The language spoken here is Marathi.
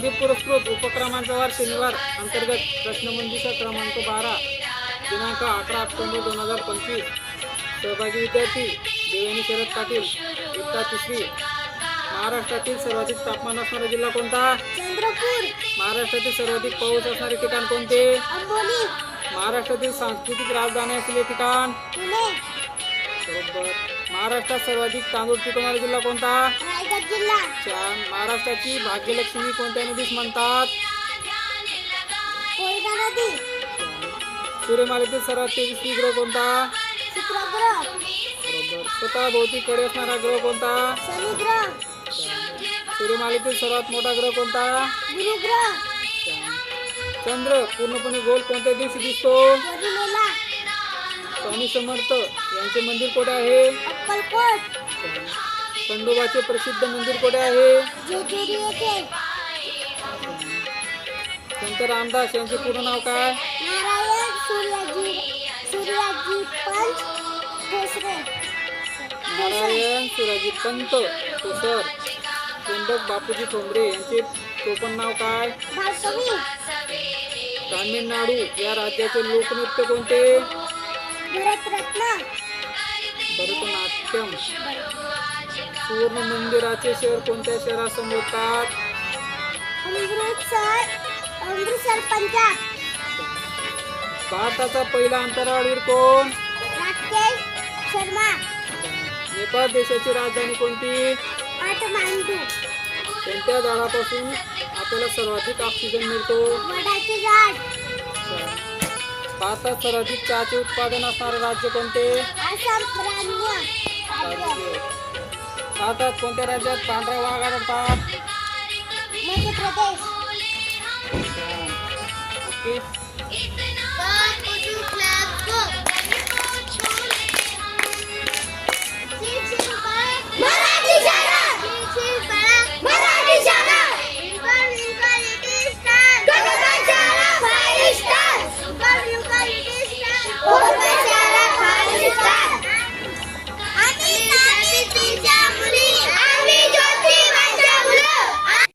संदीप पुरस्कृत उपक्रमांचा वार शनिवार अंतर्गत प्रश्नमंजुषा क्रमांक बारा दिनांक अकरा ऑक्टोबर दोन हजार पंचवीस. सहभागी विद्यार्थी देवयानी शरद पाटील इयत्ता तिसरी. महाराष्ट्रातील सर्वाधिक तापमान असणारा जिल्हा कोणता? चंद्रपूर. महाराष्ट्रातील सर्वाधिक पाऊस असणारे ठिकाण कोणते? महाराष्ट्रातील सांस्कृतिक राजधानी असलेले ठिकाण? बरोबर. महाराष्ट्रात सर्वाधिक तांदूळ पिकवणारा जिल्हा कोणता? छान महाराष्ट्राची भाग्यलक्ष्मी कोणत्या नदीस म्हणतात? सूर्यमालेतील सर्वात तेजस्वी ग्रह कोणता? बरोबर. स्वतः भोवती कडे असणारा ग्रह कोणता? सूर्यमालेतील सर्वात मोठा ग्रह कोणता? चंद्र. पूर्णपणे गोल कोणत्या दिवशी दिसतो? स्वामी समर्थ यांचे मंदिर कुठे आहे? खंडोबाचे प्रसिद्ध मंदिर कुठे आहे? संत रामदास यांचे पूर्ण नाव काय? नारायण सुराजी पंत कोसर चंदक बापूजी ठोंबरे यांचे टोपण नाव काय? तामिळनाडू या राज्याचे लोकनृत्य कोणते? भरतरत्न. भरतनाट्यम सुवर्ण मंदिराचे शहर कोणत्या शहरात संबोधतात भारताचा पहिला अंतराळवीर कोण? नेपाळ देशाची राजधानी कोणती? कोणत्या झाडापासून आपल्याला सर्वाधिक ऑक्सिजन मिळतो? भारतात सर्वाधिक चहाचे उत्पादन असणारे राज्य कोणते? भारतात कोणत्या राज्यात पांढरा वाघ आढळतात? मध्य प्रदेश.